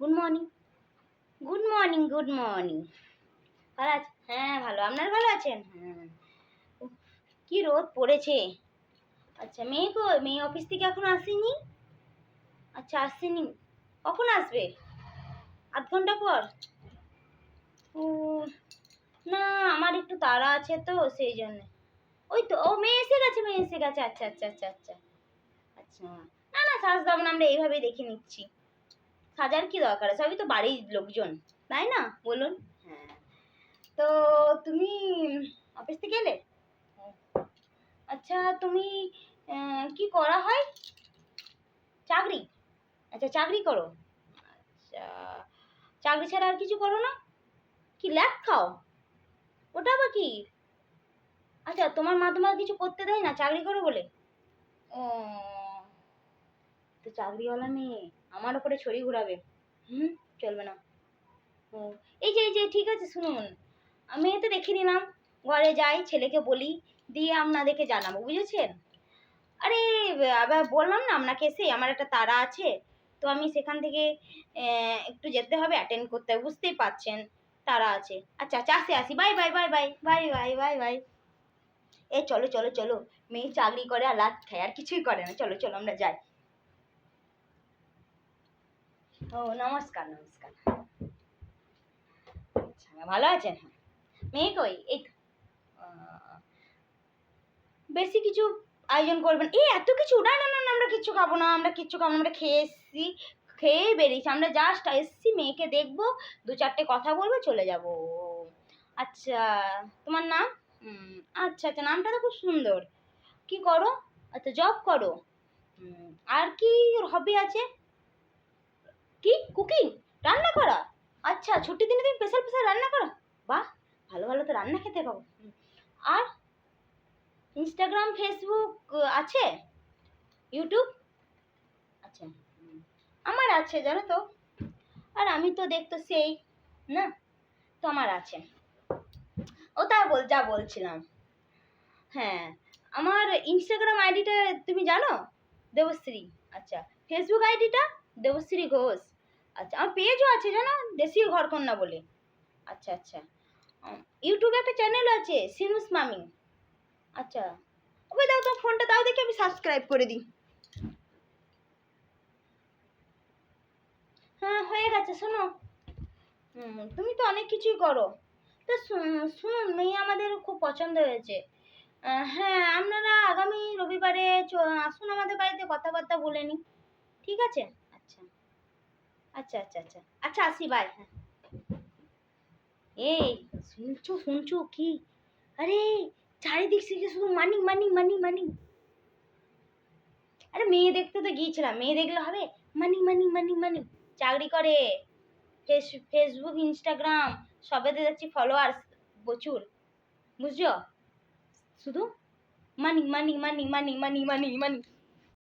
Good morning good morning good morning ভালো আছে হ্যাঁ ভালো। আপনার ভালো আছেন? হ্যাঁ। কি রোদ পড়েছে। আচ্ছা মেয়ে কো, মেয়ে অফিস থেকে এখন আসেনি? আচ্ছা আসেনি। কখন আসবে? আধ ঘণ্টা পর? ও, না, আমার একটু তাড়া আছে তো, সেই জন্য। ওই তো, ও মেয়ে এসে গেছে, মেয়ে এসে গেছে। আচ্ছা আচ্ছা আচ্ছা আচ্ছা। আচ্ছা না না সাজ দাম আমরা এইভাবেই দেখে নিচ্ছি। সাজার কি দরকার আছে? সবই তো বাড়ির লোকজন তাই না? বলুন। হ্যাঁ। তো তুমি অফিস থেকে এলে? আচ্ছা তুমি কি করা হয়? চাকরি? আচ্ছা চাকরি করো। আচ্ছা চাকরি ছাড়া আর কিছু করো না? কি ল্যাব খাও? ওটা আবার কি? আচ্ছা তোমার মা তোমার কিছু করতে দেয় না? চাকরি করো বলে? ও তো চাকরিওয়ালা মেয়ে, আমার ওপরে ছড়ি ঘুরাবে। হুম, চলবে না। ও, এই যে এই যে, ঠিক আছে, শুনুন। আমি তো দেখে নিলাম। ঘরে যাই, ছেলেকে বলি, দিয়ে আপনাদেরকে জানাব, বুঝেছেন? আরে, আবার বললাম না, আপনাকে এসে আমার একটা তারা আছে। তো আমি সেখান থেকে একটু যেতে হবে অ্যাটেন্ড করতে হবে, বুঝতেই পারছেন, তারা আছে। আচ্ছা আচ্ছা আসি আসি bye bye bye bye bye bye bye bye এ, চলো চলো চলো, মেয়ে চাকরি করে আর লাত খায়, আর কিছুই করে না। চলো চলো, আমরা যাই। ও, নমস্কার নমস্কার। ভালো আছেন? হ্যাঁ। মেয়ে কই? এই। বেশি কিছু আয়োজন করবেন? এই এত কিছু? না না না আমরা কিচ্ছু খাব না, আমরা কিচ্ছু খাব না, আমরা খেয়ে এসছি, খেয়ে বেরিয়েছি। আমরা জাস্ট এসছি, মেয়েকে দেখব, দু চারটে কথা বলব, চলে যাব। আচ্ছা তোমার নাম? আচ্ছা আচ্ছা নামটা তো খুব সুন্দর। কি করো? আচ্ছা জব করো। আর কি হবি আছে? কি? কুকিং রান্না করা? আচ্ছা ছুটির দিনে তুমি স্পেশাল স্পেশাল রান্না করো? বাহ, ভালো ভালো তো রান্না খেতে পাবো। আর ইনস্টাগ্রাম ফেসবুক আছে? ইউটিউব আচ্ছা আমার আছে, জানো তো? আর আমি তো দেখতো সেই না? তো আমার আছে। ও তা বল, যা বলছিলাম। হ্যাঁ আমার ইনস্টাগ্রাম আইডিটা তুমি জানো? দেবশ্রী। আচ্ছা ফেসবুক আইডিটা দেবশ্রী ঘোষ। আচ্ছা আমার পেজও আছে জানো? দেশীয় ঘরকন্যা বলে। আচ্ছা আচ্ছা। ইউটিউবে একটা চ্যানেল আছে সিনুস মামি আচ্ছা। ওই দাও তোমার ফোনটা দাও দেখি আমি সাবস্ক্রাইব করে দিই। হ্যাঁ হয়ে গেছে, শোনো। তুমি তো অনেক কিছুই করো। তো শুনুন, মেয়ে আমাদের খুব পছন্দ হয়েছে। হ্যাঁ আপনারা আগামী রবিবারে আসুন আমাদের বাড়িতে, কথাবার্তা বলে নিই। ঠিক আছে? আচ্ছা আচ্ছা আচ্ছা। আচ্ছা আসি বাই হ্যাঁ। এই, শুনছো শুনছো, কি? আরে, চারিদিক থেকে শুধু মানি মানি মানি মানি আরে, মেয়ে দেখতে তো গিয়েছিলাম। মেয়ে দেখলে হবে মানি মানি মানি মানি চাকরি করে। ফেস ফেসবুক ইনস্টাগ্রাম সবেতে দেখছি ফলোয়ার্স প্রচুর। বুঝছ? শুধু মানি মানি মানি মানি মানি মানি মানি